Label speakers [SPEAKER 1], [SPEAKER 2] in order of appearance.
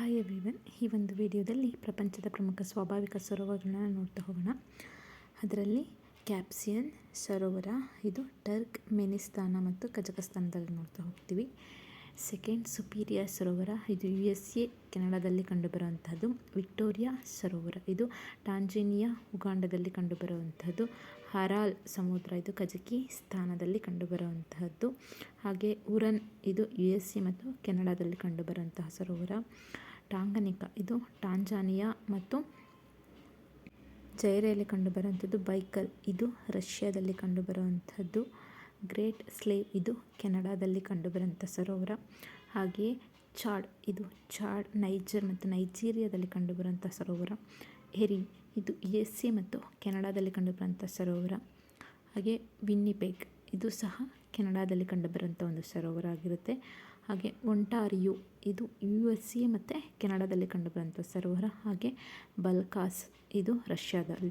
[SPEAKER 1] Hi everyone ಈ ಒಂದು ವಿಡಿಯೋದಲ್ಲಿ ಪ್ರಪಂಚದ ಪ್ರಮುಖ ಸ್ವಾಭಾವಿಕ ಸರೋವರಗಳನ್ನ ನೋಡ್ತಾ ಹೋಗೋಣ. ಅದರಲ್ಲಿ ಕ್ಯಾಪ್ಸಿಯನ್, ಸರೋವರ, ಇದು ಟರ್ಕ್, ಮೆನಿಸ್ತಾನ ಮತ್ತು ಕಜಕಸ್ತಾನದಲ್ಲಿ ನೋಡ್ತಾ ಹೋಗ್ತೀವಿ. ಸೆಕೆಂಡ್ ಸುಪೀರಿಯರ್ ಸರೋವರ. ಇದು ಯು ಎಸ್ ಎ ಕೆನಡಾದಲ್ಲಿ ಕಂಡುಬರುವಂಥದ್ದು ವಿಕ್ಟೋರಿಯಾ ಸರೋವರ. ಇದು ಟಾಂಜೇನಿಯಾ, ಉಗಾಂಡದಲ್ಲಿ ಕಂಡುಬರುವಂಥದ್ದು ಹರಾಲ್ ಸಮುದ್ರ. ಇದು ಕಜಕಿಸ್ತಾನದಲ್ಲಿ ಕಂಡುಬರುವಂತಹದ್ದು. ಹಾಗೆ ಉರನ್. ಇದು ಯು ಎಸ್ ಎ ಮತ್ತು ಕೆನಡಾದಲ್ಲಿ ಕಂಡುಬರುವಂತಹ ಸರೋವರ. ಟಾಂಗನಿಕ. ಇದು ಟಾಂಜಾನಿಯಾ ಮತ್ತು ಜೈರೆಯಲ್ಲಿ ಕಂಡುಬರುವಂಥದ್ದು ಬೈಕಲ್. ಇದು ರಷ್ಯಾದಲ್ಲಿ ಕಂಡುಬರುವಂಥದ್ದು ಗ್ರೇಟ್ ಸ್ಲೇವ್ ಇದು ಕೆನಡಾದಲ್ಲಿ ಕಂಡುಬರುವಂಥ ಸರೋವರ. ಹಾಗೆಯೇ ಚಾಡ್, ಇದು ಚಾಡ್, ನೈಜರ್ ಮತ್ತು ನೈಜೀರಿಯಾದಲ್ಲಿ ಕಂಡುಬರುವಂಥ ಸರೋವರ. ಹೆರಿ, ಇದು ಎಸ್ ಎ ಮತ್ತು ಕೆನಡಾದಲ್ಲಿ ಕಂಡುಬರುವಂಥ ಸರೋವರ. ಹಾಗೆ ವಿನ್ನಿಪೆಗ್, ಇದು ಸಹ ಕೆನಡಾದಲ್ಲಿ ಕಂಡುಬರುವಂಥ ಒಂದು ಸರೋವರ ಆಗಿರುತ್ತೆ. ಹಾಗೆ ಒಂಟಾರಿಯು, ಇದು ಯು ಎಸ್ ಎ ಮತ್ತು ಕೆನಡಾದಲ್ಲಿ ಕಂಡುಬರುವಂಥ ಸರೋವರ. ಹಾಗೆ ಬಲ್ಕಾಸ್, ಇದು ರಷ್ಯಾದಲ್ಲಿ.